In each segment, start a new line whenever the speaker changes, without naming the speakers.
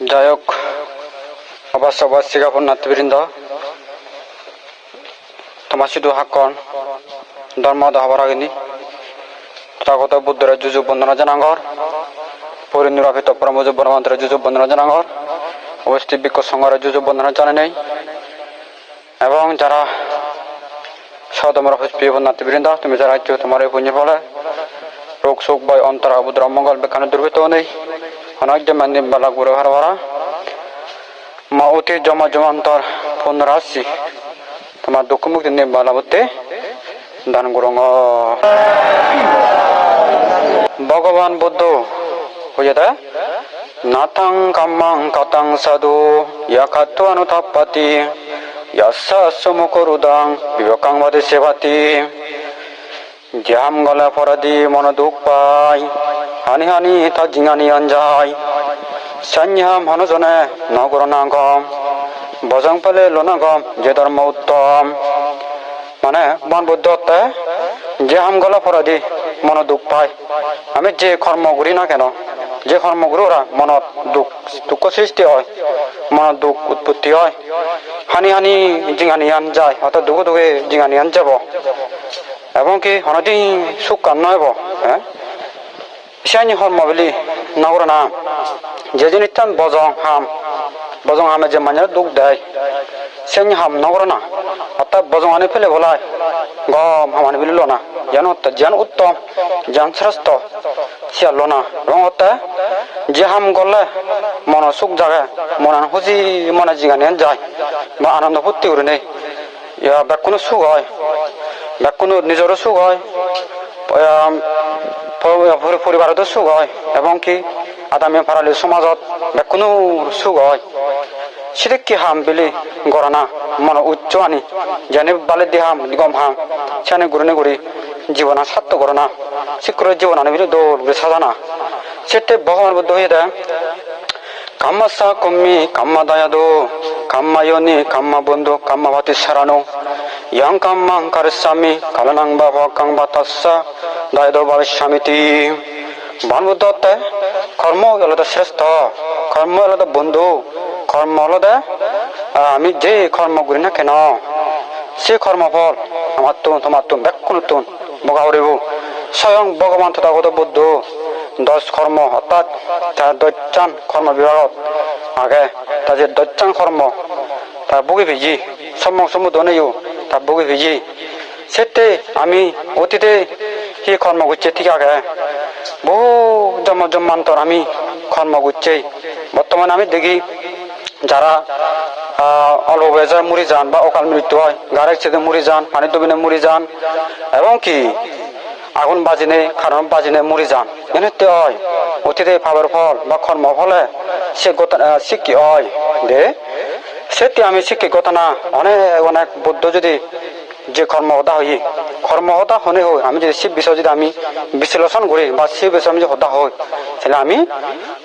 যাই হোক অবশ্য অবশ্যিকা পুণ্যার্থীবৃন্দ তোমার শুধু হাক্কন ধর্ম হবার আগেনি তথাগত বুদ্ধের যুযু বন্দনা জানাঙ্গর পরিনিরাপিত পরমজ বনমন্ত্রের যুযু বন্দনা জানাঙ্গর অবস্থিত বিক্ষ সংঘরের যুযু বন্দনা জানে নেই, এবং যারা সদমর হুসপি পুণ্যার্থীবৃন্দ তুমি যারা ইচ্ছুক তোমার এই পুণ্য ফলে, রোগ শোক বয় অন্তর আবুদ্র মঙ্গল বেখানে দুর্বৃত্ত নেই। অনেক জমান বালা গুরু হার ভরা মা অতি জমা জমান্তর ফোন রাশি তোমার দুঃখ মুক্তি নির্বালা বলতে দান গুরঙ্গ ভগবান বুদ্ধ বুঝে নাথাং কাম্মাং কাতাং সাধু ইয়াকাত্ব অনুতাপতি ইয়াসা সমুকরুদাং বিবেকাং বাদে সেবাতি জাম গলা ফরাদি মন দুঃখ পাই হানি হানি তা জিঙানি আঞ্জাই সান্যা মনোজনে নগর নাগম বজং পেলে লোনাগম যে ধর্ম উত্তম। মানে মন বুদ্ধ যে হাম গলা ফরাদি মন দুঃখ পায়। আমি যে কর্ম করি না কেন, যে কর্ম করি মনত দুঃখ দুঃখ সৃষ্টি হয়, মনত দুঃখ উৎপত্তি হয়। হানি হানি জিঙানি আন যায় অর্থাৎ দুঃখে দুঃখে জিঙানি আন যাব এবং কি হনদিন সুখ কান নয়ব হ্যাঁ? সিয়ানি হর্ম বলি নগর না যে জিনিস টান বজং হাম বজং হামে যে মানে দুঃখ দেয় সিয়ানি হাম নগর না অর্থাৎ বজং আনে ফেলে বলায় গম হামানে বলিল না যেন যেন উত্তম যেন শ্রেষ্ঠ সিয়াল না এবং অর্থে যে হাম গলে মন সুখ জাগে মন খুশি মনে জিগানি যায় বা আনন্দ ফুর্তি করে নেই ইয়া কোনো সুখ হয় বা কোনো নিজেরও সুখ হয়, এবং কি আদামী ফারালি সমাজত বা কোনো সুখ হয়। সেটা কি হাম বিলি গড়না মন উচ্চ আনি জানি বালে দি হাম গম হাম সেখানে গুরুনে গুড়ি জীবনা সাত্য করনা শিক্ষর জীবন আনি বিলি দোল গুড়ি সাজানা সেটা ভগবান বুদ্ধ হয়ে দেয় কাম্মাসা কম্মি, কাম্মা দায়াদো, কাম্মা ইয়নি, কাম্মা বন্ধু, কাম্মা ভাতি সারানো। yang kamang karisami kalanang baba kang batassa দায়দ ভবিষ্যামিতি বানবুদ্ধতে কর্ম আলাদা শ্রেষ্ঠ, কর্ম আলাদা বন্ধু, কর্ম আলাদা আমি যে কর্ম করি না কেন, সে কর্মফল আমার তুন, তোমার তুন ব্যাকুণ তুন বগা হরিব স্বয়ং ভগবান তথাগত বুদ্ধ, দশ কর্ম, অর্থাৎ তার দৈত্যান কর্ম বিভাগত। আগে তার যে দৈত্যান কর্ম, তার বগি ভেজি সম্মুখ সম্মুখ নেই তা বগি ভেজি। সেতে আমি অতীতে কি কর্ম করছে ঠিক আগে বহু জন্ম জন্মান্তর আমি কর্ম করছি বর্তমানে আমি দেখি যারা অল্প বয়সে মরি যান বা অকাল মৃত্যু হয়, গাড়ির ছেদে মরি যান পানি ডুবিনে মরি যান, এবং কি আগুন বাজিনে, কারণ বাজিনে মরি যান। এনে হয়। অতীতে পাবার ফল বা কর্ম ফলে সে শিক্ষি হয়। দে, সেটি আমি শিক্ষি ঘটনা অনেক অনেক বুদ্ধ যদি যে কর্মহতা হই কর্মহতা হনে হয়। আমি যদি সে বিষয় যদি আমি বিশ্লেষণ করি বা সে বিষয় আমি যদি হতা হয়, তাহলে আমি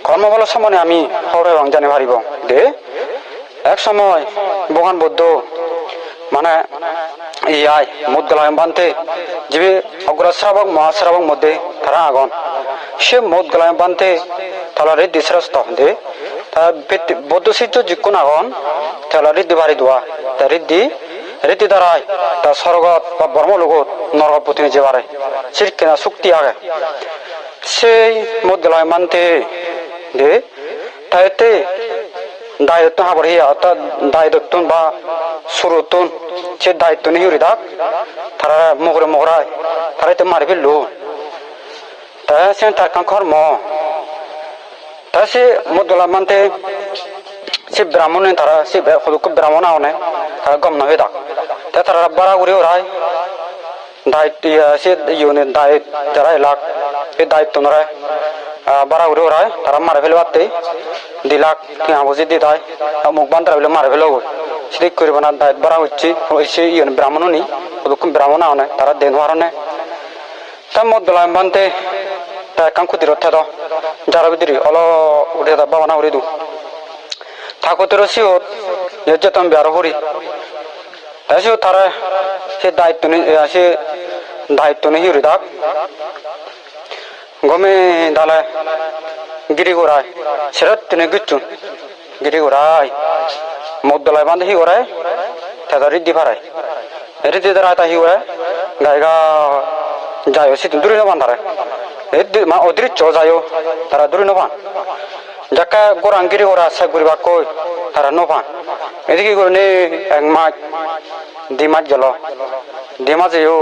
কর্মফলের সময় আমি হরে এবং জানি পারিব দে, এক সময় ভগবান বুদ্ধ মানে ইয়াই মুদগলায় বানতে যে অগ্রশ্রাবক মহাশ্রাবক মধ্যে তারা আগন। সে মুদগলায় বানতে তাহলে রেড্ডি শ্রেষ্ঠ। দে তা বৌদ্ধ শিষ্য যিকোন আগন তাহলে রিদ্ধি বাড়ি দোয়া। তা রিদ্ধি রীতি দ্বারাই তা স্বর্গত বা ব্রহ্মলোকত নরক প্রতিনিধি বাড়ে সিরকিনা শক্তি আগে সেই মধ্যলায় মানতে দে, তাইতে দায়িত্ব হাবর হিয়া অর্থাৎ দায়িত্ব বা সুরতুন সে দায়িত্ব নিহি দাক তারা মগরে মগরায় তারা তো মারি ফেলল। তা সে তার কান কর্ম তা সে মধ্যলা মানতে সে ব্রাহ্মণ, তারা সে ব্রাহ্মণ আনে তারা গম না হয়ে তারা বাড়া ঘুরে ওরাই দায়িত্ব সে ইউনি দায়িত্ব, যারা এলাক এই দায়িত্ব নরায় বাড়া ঘুরে ওরাই তারা মারে ফেলে পারতে দি লাখ টিয়া বুঝি দি তাই মুখ বান তারা বলে মারে ফেলে সেটি করব না, দায়িত্ব বাড়া হচ্ছে সে ইউনি ব্রাহ্মণ নি ব্রাহ্মণ আনে তারা দেন হারনে তা মদ দলাই বানতে, তা কাম ক্ষতি রক্ষা দাও, যারা বিদিরি অল উঠে বাবা উড়ে দু। ঠাকুর সিওত যেতাম বিয়ার হরি তাই তারা সে দায়িত্ব সে দায়িত্ব নেই হিরি দাক গমে দালে গিরি গোড়ায়, সেরত তিনি গিচ্ছুন গিরি গোড়ায়, মুদ্দলায় বান্ধে হি গোড়ায় তারা রিদ্ধি ফারায় রিদ্ধি দ্বারা তা হি গোড়ায় গায়গা যায়ও সিদ্ধ দূরে নবান তারা অতিরিক্ত যায়ও, তারা দূরে নবান যাকা গোরাং গিরি গোড়া সাগুরি বা কই তারা নবান এদিকে করে নে এক মাস দুই মাস গেল দুই মাসে ও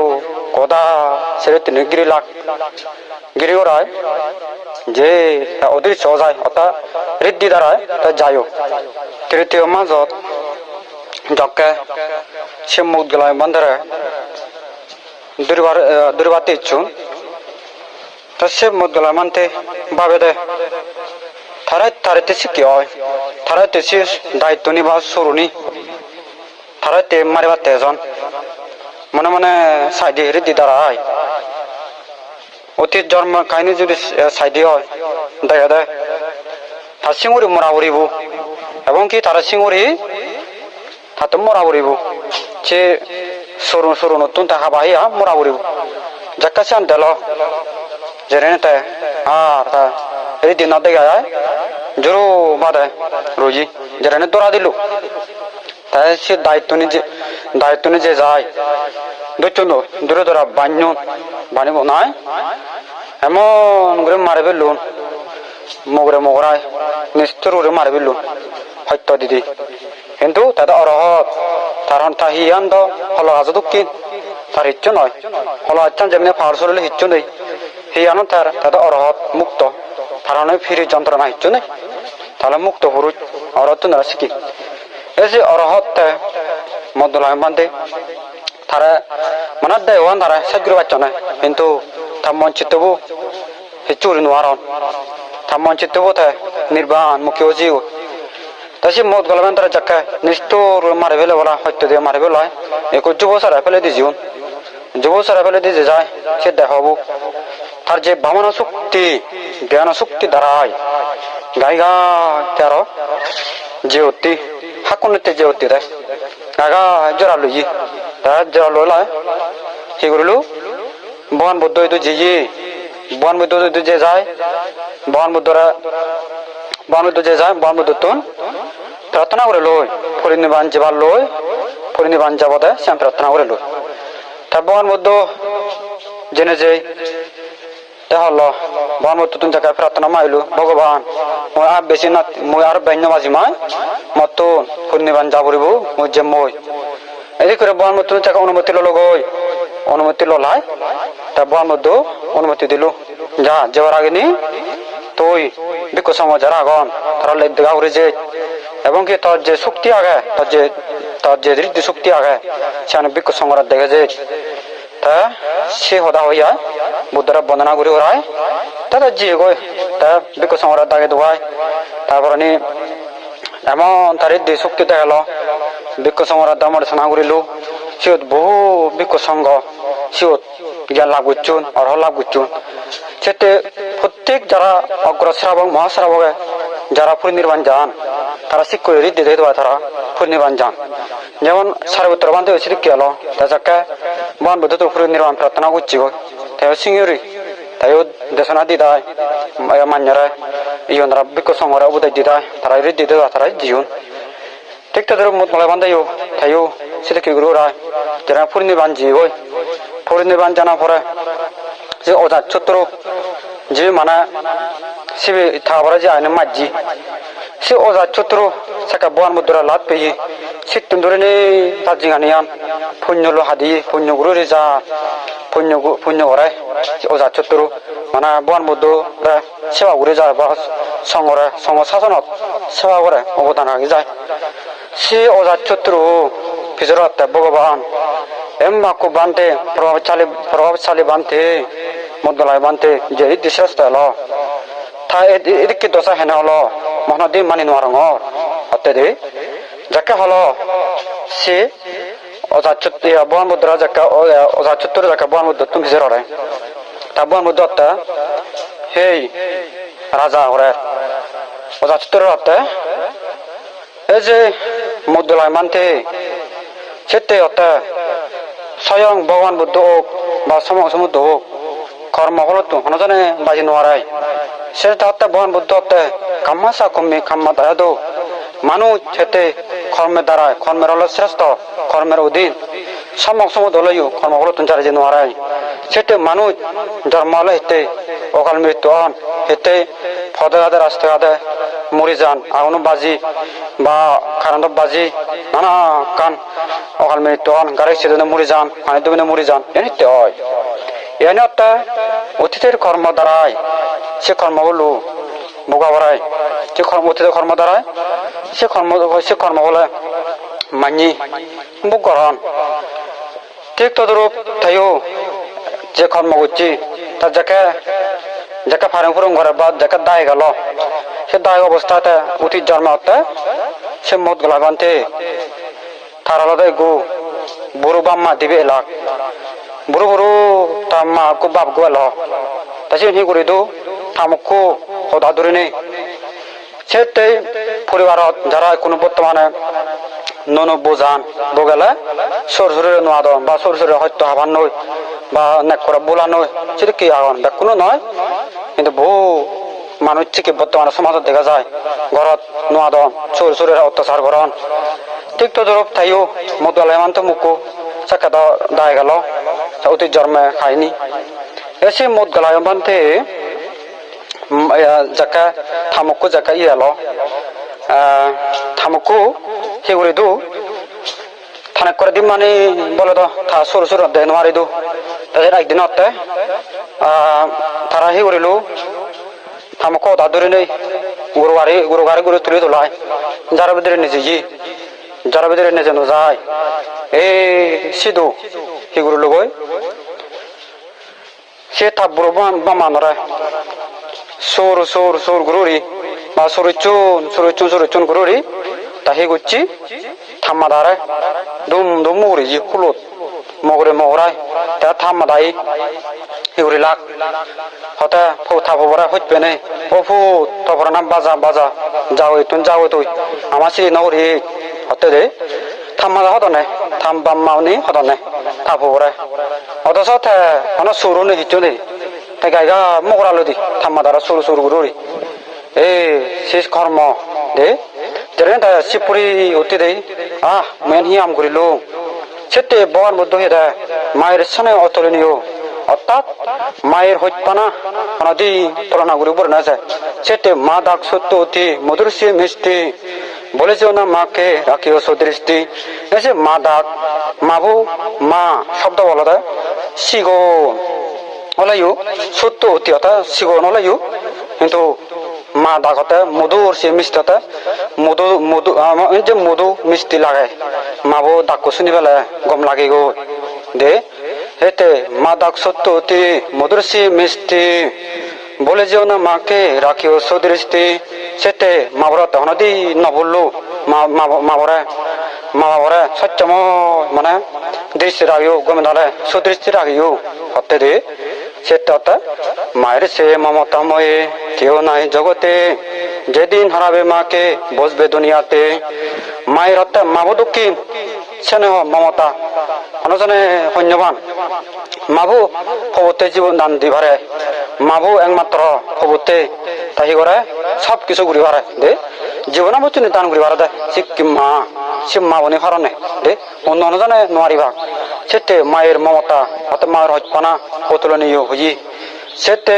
কদা সেরে তিনি গিরি লাখ গিরি গোড়ায় যে অদৃশ্য যায় অর্থাৎ ঋদ্ধি দ্বারায় তা যায়ও তৃতীয় মাজত জকে সে মুখ গেলায় বন্ধরে দুর্বার দুর্বাতে ইচ্ছু তা সে মুখ গেলায় মানতে ভাবে দে থারাই থারাইতে শিখি হয় থারাইতে সে দায়িত্ব নিবা সরুনি থারাইতে মারিবা তেজন মনে মনে সাইডে ঋদ্ধি দ্বারায় অতীত জন্ম কাহিনী যদি সাইডে হয় দেখা দেয় তার সিঙুরি মরা উড়িব এবং কি তারা সিঙুরি তাতে মরা উড়িব সে সরু সরু নতুন দেখা বাহিয়া মরা উড়িব যাক্কা চান দেল তে আর তা এই দিন না দেখা যায় জোরো বাদে রোজি যেরেনে দৌড়া দিল তাই সে দায়িত্ব নিজে দায়িত্ব নিজে যায় দুচুন দূরে ধরা বান্য বানিব নাই এমন করে মারে ফেললুন মগরে মগরায় নিষ্ঠুর করে মারে ফেললুন সত্য দিদি কিন্তু তাতে অরহত তার তা হিয়ান তো হল আজ দুঃখী তার ইচ্ছু নয় হল আচ্ছান যেমনি পাহাড় চলিলে ইচ্ছু নেই হিয়ানো তার তাতে অরহত মুক্ত তার নয় ফিরি যন্ত্রণা ইচ্ছু নেই তাহলে মুক্ত পুরুষ অরহত না শিখি এই যে অরহত মদ্দলাম বান্ধে তারা মানে দেওয়ান তারা সাগ্র বাচ্চা না। কিন্তু তার মঞ্চিতবু চুরি নোয়ারন তার মঞ্চিতবু তা নির্বাণ, মুখে জিও তা সে মদ গলাবেন তারা যাকে নিষ্ঠুর মারে ফেলে বলা সত্য দিয়ে মারে ফেলে একো যুব সারা ফেলে দি জীবন। যুব সারা ফেলে দিয়ে যায়, সে দেখাবো তার যে ভাবনা শক্তি, জ্ঞান শক্তি দ্বারাই। গাই যে অতি হাকুনতে যে অতি দেয় আগা জোড়া লুই তার লইলা কি করিলু? বন বুদ্ধ ইতো যে বন বুদ্ধ ইতো যে যায়, বন বুদ্ধরা বন বুদ্ধ যে যায়, বন বুদ্ধ তুন প্রার্থনা করে লই পরিনিবান যাবার লই পরিনিবান যাব দে সে প্রার্থনা করে লই তা বন বুদ্ধ জেনে যে বন বুদ্ধ তুন জায়গায় প্রার্থনা মাইলু ভগবান মই আর বেশি না মই আর বান্য মাঝি মাই মতন পরিনিবান যাবরিব মই যে মই এই করে বন মতো তাকে অনুমতি ললো গই অনুমতি ললাই তা বন মধ্যে অনুমতি দিল যা যাওয়ার আগে নি তুই বিকো সমাজের আগন তারা লেগ দেখা যে এবং কি তোর যে শক্তি আগে তোর যে তোর যে হৃদয় শক্তি আগে সেখানে বিকো সংগ্রাম দেখে যে তা সে হদা হইয়া বুদ্ধরা বন্দনা করি ওরাই তাদের যে গই তা বিকো সংগ্রাম দাগে দোয়াই তারপরে নি এমন তার হৃদয় শক্তি দেখাল বিক্ষ সংঘর দামর সোনা করিলু। সিওত বহু বিক্ষ সংঘ। সিওত জ্ঞান লাভ করছুন, অর্হ লাভ করছুন। সেতে প্রত্যেক যারা অগ্রশ্রাবক, মহাশ্রাবকে যারা পরিনির্বাণ যান, তারা করে হৃদয় দিয়ে দেওয়া তারা পরিনির্বাণ যান। যেমন সার্বত্র বান্ধব হয়েছিল কি হলো তাকে মহান বুদ্ধ তো পরিনির্বাণ প্রার্থনা করছি গো তাই সিঙ্গিরি তাই দেশনা দিদায় মান্যরা ইয়নরা বিক্ষ সংঘরা উদয় দিদায় তারা হৃদয় দেওয়া তারা জীবন ঠিক তাদের মত মলাই বান্ধাইও তাইও সেটা কি করো রায় যারা পরিনির্বাণ জি ওই পরিনির্বাণ জানা পরে যে অজা ছত্র যে মানে সিবে থাকাপরে যে আইনে মাঝি সে অজা ছত্র সাকা বয়ান মুদ্রা লাত পেয়ে সিটুন ধরে নেই দার্জিং আনিয়ান পুণ্য লো হাদি পুণ্য গুরু রে যা পুণ্য পুণ্য করে অজা ছত্র মানে বয়ান মুদ্র সেবা করে যায় বা সংঘরে সংঘ শাসনত সেবা করে অবদান রাখি যায় সে অজাচ্ছত্রু ভিতরতে ভগবান এম্মাকু বানতে প্রভাবশালী প্রভাবশালী বানতে মদলাই বানতে যে দিশ্রস্ত হলো তা এদিকে দশা হেনে হলো মহানদী মানি নোয়ারঙর অত্যাদি যাকে হলো সে অজাচ্ছত্র বন মুদ্রা যাকে অজাচ্ছত্র যাকে বন মুদ্রা তুমি ভিতরে তা বন মুদ্রা হেই রাজা ওরে অজাচ্ছত্র হতে এই যে মুদ্রায় মানতে সেতে অর্থে স্বয়ং ভগবান বুদ্ধ হোক বা সম সমুদ্র হোক কর্ম হলত হনজনে বাজি নোয়ারাই সেটা হতে বহন বুদ্ধ হতে কাম্মাসা কম্মি কাম্মা দায়াদো মানুষ হেতে কর্মের দ্বারা কর্মের হলো শ্রেষ্ঠ কর্মের অধীন সমক সময় দলয়ু কর্ম হলো তুন চারে যে নোয়ারাই সেটে মানুষ জন্ম হলে হেতে অকাল মৃত্যু হন হেতে ফদে হাতে মরি যান আগুনো বাজি বা কারেন্ট বাজি নানা কান অকাল মৃত্যু হন গাড়ি সেদিনে মরি যান পানি দুবিনে মরি যান এনিতে হয় এনে অতীতের কর্ম দ্বারাই সে কর্মগুলো বোকা বড়াই। যে কর্ম অতীতের কর্ম দ্বারাই, সে কর্ম সে কর্ম বলে মানি বুক গরহণ ঠিক তদরূপ তাইও যে কর্ম করছি, তার যাকে যাকে ফারেং ফুরং ঘরে বা যাকে দায় গেল, সে দায় অবস্থাতে অতীত জন্ম হতে সে মত গলা বানতে তার আলাদা গু বুড়ো বাম্মা দিবে এলাক। বুড়ো বুড়ো তার মা কু বাপ গু এল। তাই সে করে দো। হদা ধরে নেই সেতে পরিবারত যারা কোনো বর্তমানে নন বোঝান বগেলে সর সরে নোয়া দন বা সর সরে হয়তো হাবান নই বা নেক করে বোলা নই সেটা কি আগন দেখ কোনো নয় কিন্তু বহু মানুষ থেকে বর্তমানে সমাজত দেখা যায় ঘরত নোয়া দন সর সরে অত্যাচার করন ঠিক তো ধরো তাইও মদুয়াল হেমান তো মুকু চাকা দায় গেল অতীত জন্মে খায়নি এসে মদ গেলায় মানতে jaka thamukku jaka iyalo thamukku higuridu থানে করে দিম মানে বলে তো থা সরু সরু দেন মারি দু। তাদের একদিন হতে তারা হি করিলু থামকো দাদুরি নেই। গুরুবারি গুরুবারি গুরু তুলি তোলাই। যারা ভিতরে নিজে জি যারা ভিতরে নিজে নো যায় এই সিধু হি গুরু লগই সে থাপ বুড়ো বামানরে সৌর সৌর সৌর গুরুরি বা সরুচুন সরুচুন সরুচুন গুরুরি তাহি গুচ্ছি থাম্মা দারে দুম দুম মুগুরি জি কুলত, মগরে মগরাই তা থাম্মা দাই হিগুরি লাগ হতে ফু থাপো বরা হইবে নে ও ফু তপরা নাম বাজা বাজা যাওই তুন যাওই তুই, আমার সিরি নগরি, হতে দে থাম্মা দা হদনে থাম বাম মাউনি হদনে থাপো বরা অথচ তে অন সুরুনি হিচুনি তে গাইগা মগরালো দি, থাম্মা দারা সুরু সুরু গুরুরি এ, শেষ কর্ম, দে। যেন তা সিপুরি অতি দেই। আহ, মেন হি আম করিল। সেতে বগান মধ্য দেয় মায়ের সানে অতুলনীয় অর্থাৎ মায়ের হইপানা অনাদি তুলনা করে উপরে না যায়। সেতে মা ডাক সত্য অতি, মধুর সে মিষ্টি। বলেছে না মাকে রাখিও সদৃষ্টি। এসে মা ডাক মাবু মা, শব্দ বলা দেয় সিগন ওলাইও সত্য অতি অর্থাৎ সিগন ওলাইও কিন্তু মা ডাকতে মধু সে মিষ্টিতে, মধু মধু যে মধু মিষ্টি লাগে, মাবো ডাকো শুনি পেলে, গম লাগে গো দে হেতে মা ডাক সত্য অতি মধুর সে মিষ্টি, বলে যেও না মাকে রাখিও সদৃষ্টি। সেতে মাবরা তখন দি নবললো মা মাবরে মা বাবরে সত্যময় মানে দৃষ্টি রাখিও গমে ধরে সুদৃষ্টি রাখিও হতে দে সেটা মায়ের সে মমতাময়ে কেউ নাই জগতে। যেদিন হারাবে মাকে, বসবে দুনিয়াতে। মায়ের হত্যা মাবো দুঃখী স্নেহ, মমতা। অনজনে ধন্যবান মাবু প্রভুতে জীবন দান দিবারে মাবু একমাত্র প্রভুতে তাহি করে, সব কিছু ঘুরি বারে দে জীবনের মতো দান ঘুরি বারে দে। সিক্কিম মা সে মা বনি হরণে। দে, অন্য অনজনে নোয়ারিবা সেতে মায়ের মমতা, অর্থাৎ মায়ের হত্যা অতুলনীয় হই সেতে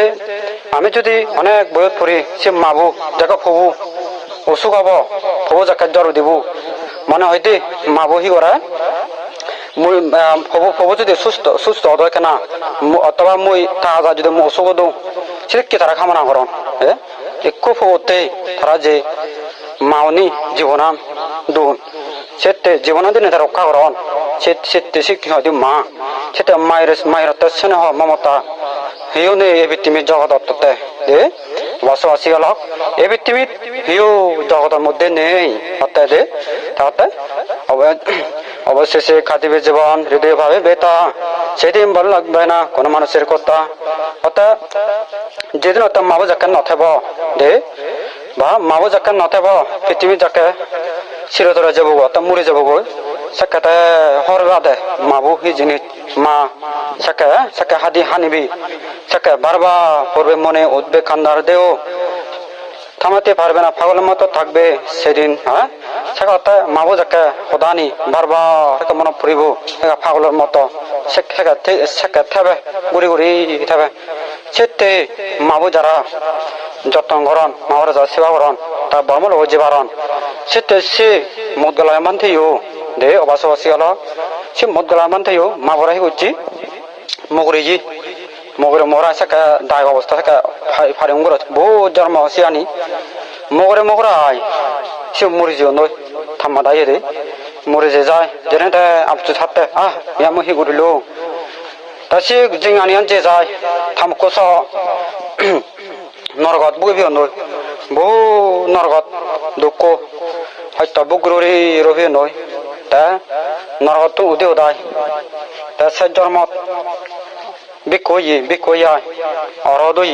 আমি যদি অনেক বয়স পড়ি, সে মাবু যাকে ফবু, অসুখ হব, ফবু যাকে জ্বর দিব। মনে হইতে মাবু হি করে। ফবু ফবু যদি সুস্থ সুস্থ হতো কেনা অথবা মই তাজা যদি মই অসুখ দো সেটা কি তারা খামানা করন হ্যাঁ একু ফবতে তারা যে মাওনি জীবনান দুন সেতে জীবনান দিনে তারা রক্ষা করন। অবশেষে খাদিবে জীবন হৃদয় ভাবে বেতা সেদিন ভালো লাগবে না কোনো মানুষের কথা অর্থাৎ যেদিন অর্থাৎ মাবো যাকে নথেব দে বা মাবো যাকে নথেব পৃথিবী যাকে চিরতরে যাব অর্থাৎ মরে যাব sakata horbade mabu hi ma saka saka hadi hanibi saka barba পড়বে মনে উদ্বেগ কান্দার দেও। থামাতে পারবে না, পাগলের মতো থাকবে সেদিন হ্যাঁ অর্থাৎ মাবো যাকে সদানি বারবার মনে পড়িব পাগলের মতো। সেকে থাকবে গুড়ি থাকবে সেতে মাবো যারা যত্ন করন, মাবরা যারা সেবা করন, তার বর্মল ও জীবারন সেতে সে মদ গলায় মান থেইও দে, অবাস অবাসি গেল সে মদ গলায় মান থেইও মাবরা হি করছি মগরিজি মগরে মরা সাকা দাগ অবস্থা সাকা ফারে মগর বহু জন্ম সিয়ানি মগরে মগরা আই। সে মরি জিও নয় থাম্মা দাইয়ে দে। মরে যে যায়। যেনে তে আপচু ছাতে আহ, ইয়া মহি গুরিলো তা সে জিং আনিয়ান যে যায়। থাম কোস। নরগত বুগবি নয় বহু নরগত দুঃখ। হয়তো বুগরুরি রবি নয় তা নরগত উদে উদায়। তা সে জন্মত বিকোyi বিকোয়া অরদই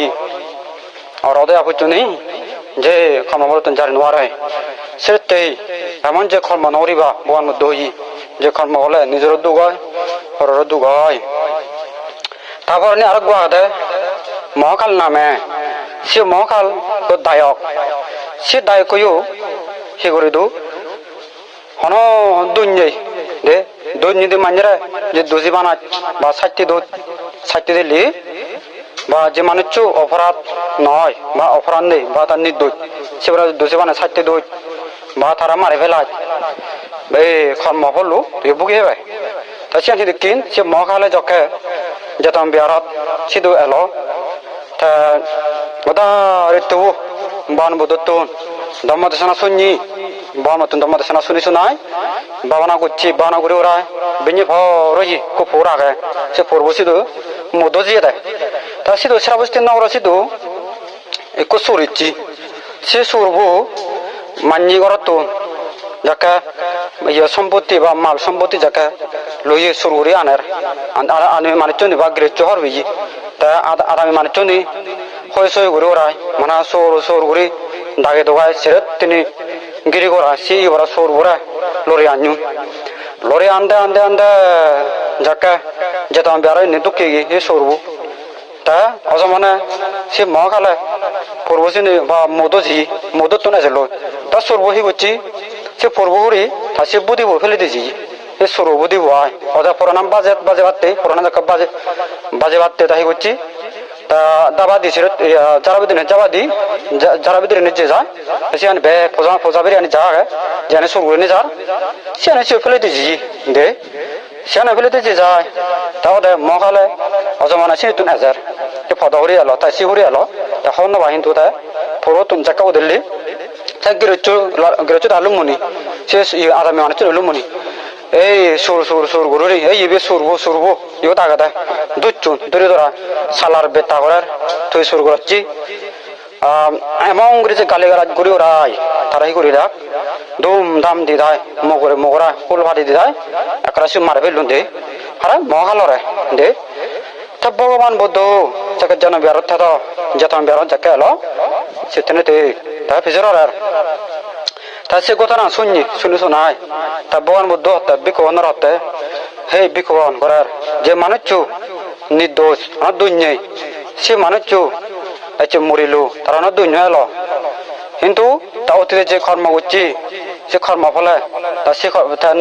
অরদে আবুজুনি যে কর্মবর্তন জারি নোয়ারাই সেতে এমন যে কর্ম নরিবা বন দই যে কর্ম হলে নিজের দুগয় হরর দুগয় তারপর নি আরেক বাদে মহাকাল নামে। সে মহাকাল দায়ক। সে দায়কইও সে করে দু হন দুঞ্জই দে দুঞ্জি মাঞ্জরা যে দুজি বানাত বা সাইটি দুধ সাইটি দিলি বা যে মানুষ অপরাধ নয়, বা অপরাধ নেই, বা তার নির্দোষ। সেগুলো দোষী বানায় সাইটি দোষ, বা তারা মারে ফেলায় এই কর্ম হলো তুই বুঝে যাবে তা সে যদি কিন, সে মহাকালে যকে যেতাম বিহারত সিধু এলো, তা ওদা ঋতু বান বুদতুন দম্মদেশনা শুনি বামতুন দম্মদেশনা শুনি শুনাই বাবানা করছি বাবানা করে ওরা বেঞ্জি ভরই কো ফোর আগে সে ফোরবো সিধু মধ্য দিয়ে দেয় তা সিধু সেরা বসতে না ওরা একো সুর ইচ্ছি সে সুরবো মান্যি করতুন যাকে ইয়ে সম্পত্তি বা মাল সম্পত্তি যাকে লইয়ে সুরগুরি আনের আনি মানে চুনি বা গ্রেচ হরবি তা আদামি মানে চুনি হয়ে সই করে ওরাই মানে সৌর সৌর করে দাগে দোগায় সেরে তিনি গিরি করা সি ওরা সৌর করে লরি আনু। লরি আনতে আনতে আনতে যাকে যেতাম বেড়াই নি দুঃখে গিয়ে হে সৌরবু তা অজ মানে সে মহাকালে পূর্বসিনি বা মদজি, মদত তো নাছিল। তা সর্বহি করছি সে পূর্বহরি তা সে বুদিব ফেলে দিয়েছি। সে সর্ব বুদিব আয়। অজা পুরানাম বাজে বাজে বাড়তে পুরানা যাকে বাজে বাজে বাড়তে তাই করছি তা দাবা দিছিল যারা বিদিনে যাবা দি যারা বিদিনে নিজে যায় সেখানে বে, ফোজা ফোজা বেরিয়ে যা যেন নি যার, সেখানে সে ফেলে দিয়েছি দে, সেখানে ফেলে দিয়েছি যায় তাহলে মহালে অজমানা সিনি তুন হাজার ফদা হরি এলো তাই সি হরি এলো তা হন না বাহিন তো তা ফোরো তুন জাকা ওদেরলি তা গিরচু গিরচু দালু মনি সে আদামি মানে চুল মনি এই সুর সুর সুর গুরুরি এই ইবে সুরবো সুরবো ইও তাগা দা দুচুন দরি ধরা সালার বেতা করার, তুই সুর করাচ্ছি। এমন করে যে গালি গালাজ করি ওরাই। তারাই করি রাখ ধুম ধাম দি দায়। মগরে মগরা, ফুল ভাতি দি দায়। একরা সে মারে ফেলুন দে। আরে মহালরে দে। তা ভগবান বুদ্ধ, যাকে জন বিয়ারত থাকো যতন বিয়ারত যাকে এলো সেখানে তে তা ফিজর আর। তা সে কথা না শুনি শুনি শোনাই তা ভগবান বুদ্ধ হতে বিকবন হতে। হে বিকবন করার যে মানুষ নির্দোষ আমার দুনিয়ায় সে মানুষ তাই মরিল, তারা না দুনিয়া এলো কিন্তু তা অতীতে যে কর্ম করছি, সে কর্ম ফলে, তা সে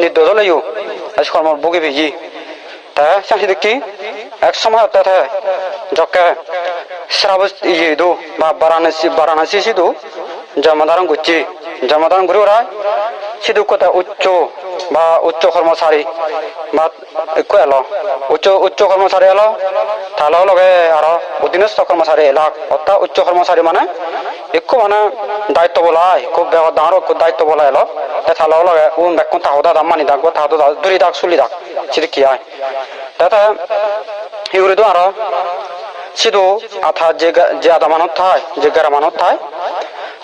নির্দোষ হলেও সে কর্ম ভুগি ভিজি। তা সাথে দেখি এক সময় হতে যকে শ্রাবস ইয়ে দু বা বারাণসী বারাণসী সিধু জামা ধারণ করছি জামা ধারণ করে ওরা সিধুকতা উচ্চ বা উচ্চ কর্মচারী বা এলো। উচ্চ উচ্চ কর্মচারী এলো। তাহলে লগে আর অধীনস্থ কর্মচারী এলাক। অর্থাৎ উচ্চ কর্মচারী মানে একটু মানে দায়িত্ব বলাই, খুব ডাঙর খুব দায়িত্ব বলা এলো। তাহলে লগে ও এখন তাহদা দাম মানি থাকব তাহতো দূরে থাক চুলি থাক সেটা কি হয় তাতে সেগুলি তো আর সিধু আথা যে যে আদা মানত থায়, যে গেরা মানত থায়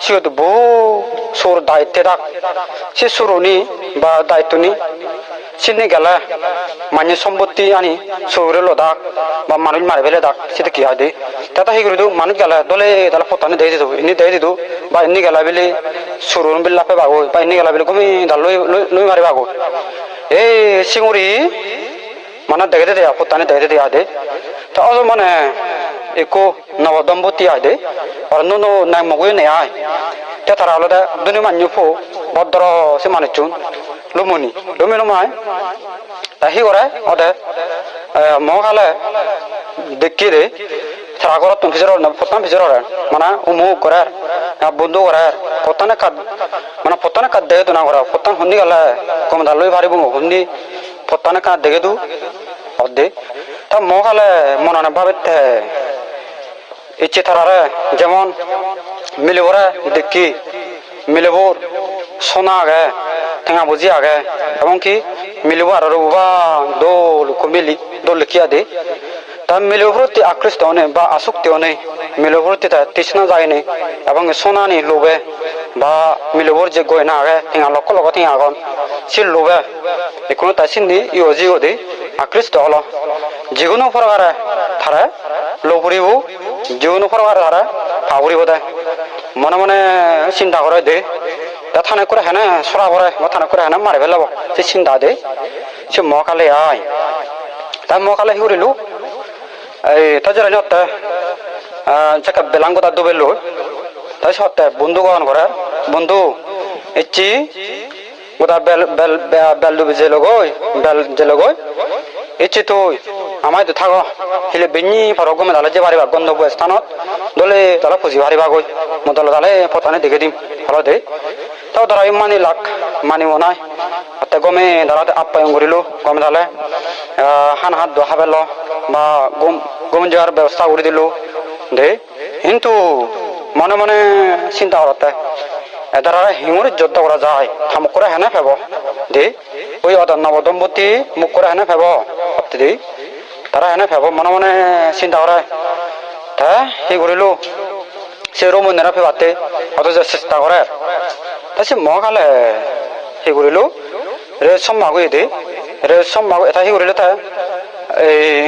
다 만원 타이 제가라 만원 타이 시도 뭐 소로 다이테다 시 소로니 바 다이토니 সিনে গেলে মানে সম্পত্তি আনি সৌরে লদাক বা মানুষ মারি ফেলে দাক সেটা কি হয় দে তাতে সেই করে মানুষ গেলে দলে তাহলে ফতানি দিয়ে দিত এনে দিয়ে দিত বা এনে গেলা বেলে সরুন বিল লাফে বাগো বা এনে গেলা বেলে কমি দাল লই লই মারি বাগো এই সিঙুরি মানে দেখে দে আপত্তানি দেখে দে আদে তা অজ মানে একো নবদম্পতি আদে আর নুনো নাই মগুই নে আই তে তারা আলাদা দুনি মান্য ফো ভদ্র সে মানে চুন লুমনি লুমি লুমাই তা হি করে অদে মহালে দেখি দে সারা ঘর তুমি ফিজর না পতান ফিজর মানে উমু করে বন্ধু করে পতানে কাদ মানে পতানে কাদ দেখে তো না করে পতান হন্দি গেলে কম দালই ভারি বুঙো হন্দি পতানে কাদ দেখে দু অর্ধে তা মহালে মনে ভাবে ইচ্ছে তারারে যেমন মিলিবরে দেখি মিলিবর সোনা আগে, ঠেঙা বুঝি আগে, এবং কি মিলিব আর রুবা দোল মিলি দোল লিখিয়া দে। তা মিলিবরতি আকৃষ্ট অনে বা আসক্তি অনে মিলিবরতি তা তৃষ্ণা যায়নি এবং সোনানি লোভে বা মিলিবর যে গয়না আগে, ঠেঙা লক্ষ লক্ষ ঠেঙা আগন সে লোভে এখনও তাই সিন্দি ইও জিও আকৃষ্ট হল। যিকোনো প্ৰকাৰে ধাৰে লৌপুৰিব যিকোনো প্ৰকাৰে ধাৰে ভাবুৰিব দে। মনে মনে চিন্তা কৰে দে। তা থানে করে হেনে সরা পরে বা থানে করে হেনে মারি ফেলাব সে চিন্তা দে। সে মকালে আয় তা মকালে হিউরিলু এই তা যারা নতে চাকা বেলাঙ্গ তা দুবেলু তাই সত্যে বন্ধু গহন করে বন্ধু, ইচ্ছি, গোটা বেল বেল বেল ডুবে যে লগই বেল যে লগই ইচ্ছি তুই আমায় থাকো হিলে বেনি ফারক গমে দালে যে বাড়িবা গন্ধব স্থানত। দলে তালা ফুজি বাড়িবা গই মদল দালে পতানে দেখে দিম। হলো দে তাও ধরা মানি লাখ, মানিব নাই। তাতে গমে দাঁড়াতে আপ্যায়ন করিলো গমে দালে হান হাত দোহা পেল বা গম গম যাওয়ার ব্যবস্থা করে দিল। দে কিন্তু মনে মনে চিন্তা করতে এদারা হিঙুর যুদ্ধ করা যায়। থামক করে হেনে ফেব। দে ওই অদার নবদম্পতি মুখ করে হেনে ফেব। দি তারা হেনে ফেব মনে মনে চিন্তা করে তা সেই করিলো সে রমনেরা ফেবাতে অথচ চেষ্টা করে তা সে মহাকালে সেই কৰিলোঁ ৰে, চম মাগো এদে ৰে, চম মাগো এটা সেই কৰিলোঁ তাই এই,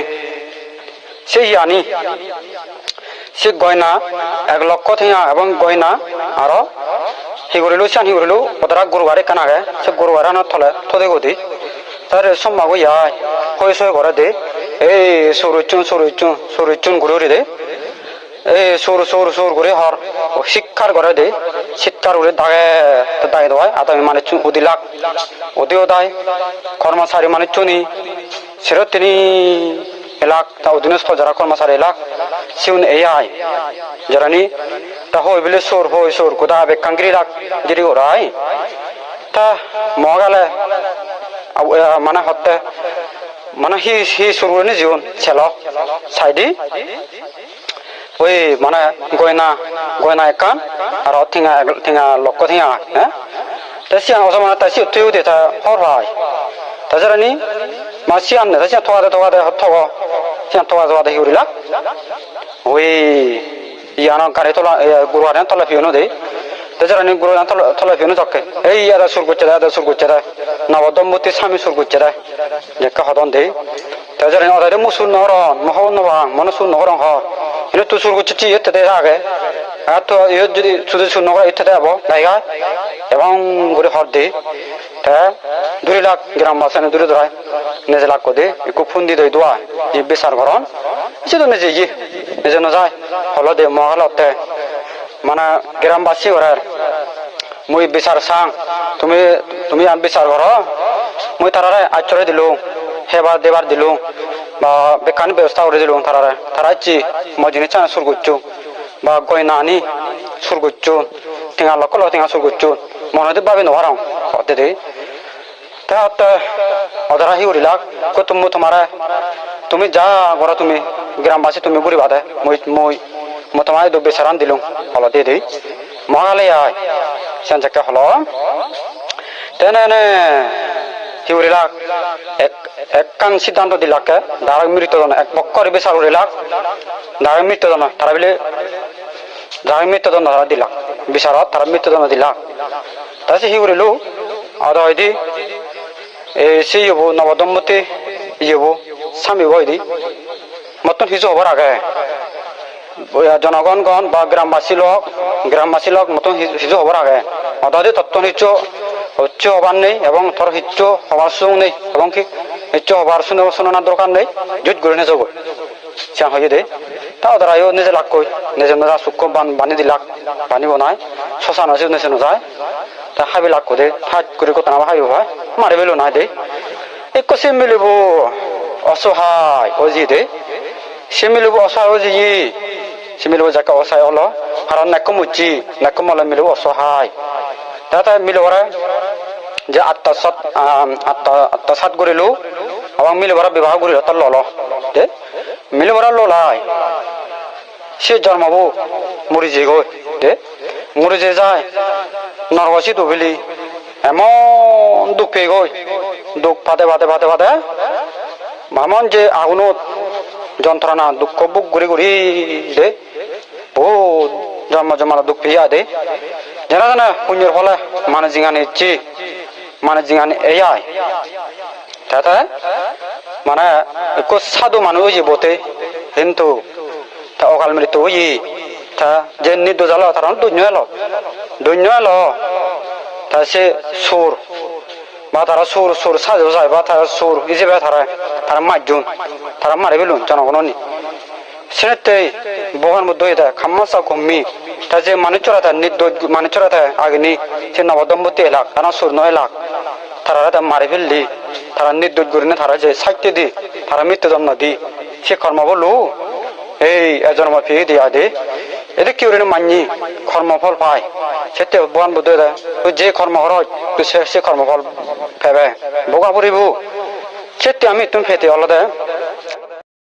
সে ইয়ানি সে গয়না এক লক্ষ থিয়া এবং গয়না আৰু সেই কৰিলোঁ চান সেই কৰিলোঁ পতৰা গুৰুবাৰে কানাগে সে গুৰুবাৰে আনত থলে থদে গদি তার চম মাগো ইয়াই। হৈ চৈ কৰে দে এই সৰুচুন সৰুচুন সৰুচুন ঘূৰি দে। এই সৌর সৌর সৌর করে হর। শিক্ষার করে দে শিক্ষার করে দাগে দাগে দেওয়ায় আদামি মানে উদি লাখ উদিও দায় কর্মচারী মানে চুনি। সেরো তিনি এলাক। তা অধীনস্থ যারা কর্মচারী এলাক সিউন এই আয় যারানি, তা হই বলে সোর, হই সোর কোথা বেকাঙ্গিরি লাখ যদি ওরাই তা মগালে মানে হতে মানে হি হি সুরুনি জীবন ছেল সাইডি ওই মানে গয়না গয়না একান আর থিঙা থিঙা লক্ষ থিঙা হ্যাঁ তাসি অস মানে তুই দে তা হর ভাই সিয়াম নে তাসি থওয়া দে থওয়া দে থগ সিয়াম থওয়া থওয়া দে হিউরিলা ওই ইয়ানো গাড়ি তোলা গুরুয়ারে তোলা ফিউনো দে তাজারানি গুরুয়ারে তোলা তোলা ফিউনো জকে এই ইয়াদা সুর করছে দা সুর করছে দা নবদম্পতি স্বামী সুর করছে দা যে হদন দে তাজারানি অদারে মুসুর নহরন মহন নবাং মনসুর নহরং হ ini tu surgu cici itu deh age atau iyo jadi sudah sudah nongol itu deh abo laga এবং গরি হর দে তা দুই লাখ গ্রাম বাসানে দূরে ধরায় নিজে লাখ কদে একু ফোন দি দই দোয়া ই বেসার ঘরন সে তো নিজে ই নিজে ন যায় হলো দে মহাল হতে মানে গ্রামবাসী ঘরের মুই বিচার চাং, তুমি তুমি বিচার ঘর মুই তারারে আশ্রয় দিলো সেবার দেবার দিলো, বা বেকানি ব্যবস্থা করে দিলো তারারে তারা ইচ্ছি মজিনি চানা সুর করছ বা গয়না আনি সুর করছ টিঙা লক্ষ লক্ষ টিঙা সুর করছ মনে ভাবে নহারাও হতে দে তা হতে অধারা হি উড়িলাক কো তুমি তোমার তুমি যা গড়া তুমি গ্রামবাসী তুমি বুড়ি বাদে, মই মই মই তোমায় দু বেসারান দিলুম হলো দিয়ে দিই মহালে আয় সেন চাকে হলো তেনে হিউরিলাক এক একখান সিদ্ধান্ত দিলাকে দাঁড়াক মৃত্যুদণ্ড এক পক্ষর বিচার করিলাক দাঁড়াক মৃত্যুদণ্ড তারা বলে দাঁড়াক মৃত্যুদণ্ড তারা দিলাক বিচারত তারা মৃত্যুদণ্ড দিলাক। তাছে হি করিলো আদা হয়দি এই সে ইব নবদম্পতি ইব স্বামী হয়দি মতন হিজু হবার আগে। জনগণগণ বা গ্রামবাসী লোক গ্রামবাসী লোক মতন হিজু হবার আগে অদাদি তত্ত্ব নিচ্ছ, উচ্চ হবার নেই এবং তোর হিচ্চ হবার সুযোগ নেই এবং কি হিচ্চ হবার শুনে শোনানোর দরকার নেই জুত করে নিয়ে যাব চান হয়ে দে। তাও তারা ইও নিজে লাগ কই, নিজে নিজে সুখ বানি দি লাগ বানি বনায় শ্মশান আছে নিজে নজায় তা হাবি লাগ করে ঠাট করে কত নামা হাবি হয়, মারে বেলো নাই দে। এক সে মিলিব অসহায় অজি দে। সে মিলিব অসহায় অজি সে মিলিব যাকে অসহায় হলো কারণ নাক মুচি নাক মলে মিলিব অসহায় তা তাই মিলিবরা যে আত্মসাত আত্ম আত্মসাত কৰিলো এবং মিলিবরা বিবাহ কৰিলো তাৰ লল দে মিলিবরা ললাই সে জন্মাবো মরি যে গৈ দে মরি যে যায় নরবাসী দুবিলি এমন দুঃখ পেয়ে গই দুঃখ পাতে পাতে পাতে পাতে এমন যে আগুনত যন্ত্রণা দুঃখ বুক ঘুরি ঘুরি দে বহুত জন্ম জন্মানো দুঃখ পেয়ে দে। জানা জানা পুণ্যের ফলে মানে জিঙানি ইচ্ছি মানে জিঙানি এয়াই তাতে মানে একো সাধু মানুষ বতে কিন্তু তা অকাল মৃত্যু ওই তা যে নির্দোষ আলো তার দৈন্য এলো দৈন্য এলো তা সে সুর। বা তারা সুর সুর সাজো যায় বা তারা সুর ইজিবে তারা তারা মারজুন তারা মারে বেলুন জনগণনি। বহার মধ্যে এটা খাম্মাসা কম্মি তা যে মানুষ চড়াতে নির্দোষ মানুষ চড়াতে আগেনি, সে নবদম্পতি এলাক তারা সুর নয় এলাক তারা তা মারি ফেললি, তারা নির্দোষ করি না তারা যে সাহিত্য দি, তারা মৃত্যুদণ্ড দি। সে কর্ম বলু, এই এজন্ম ফিরে দিয়া দে। এতে কি ওরে মানি কর্মফল পায়। সেতে বহান বুদ্ধ যে কর্ম হয় সে সে কর্মফল ফেবে। বগা পড়িব। সেতে আমি তুমি ফেতে অলদে।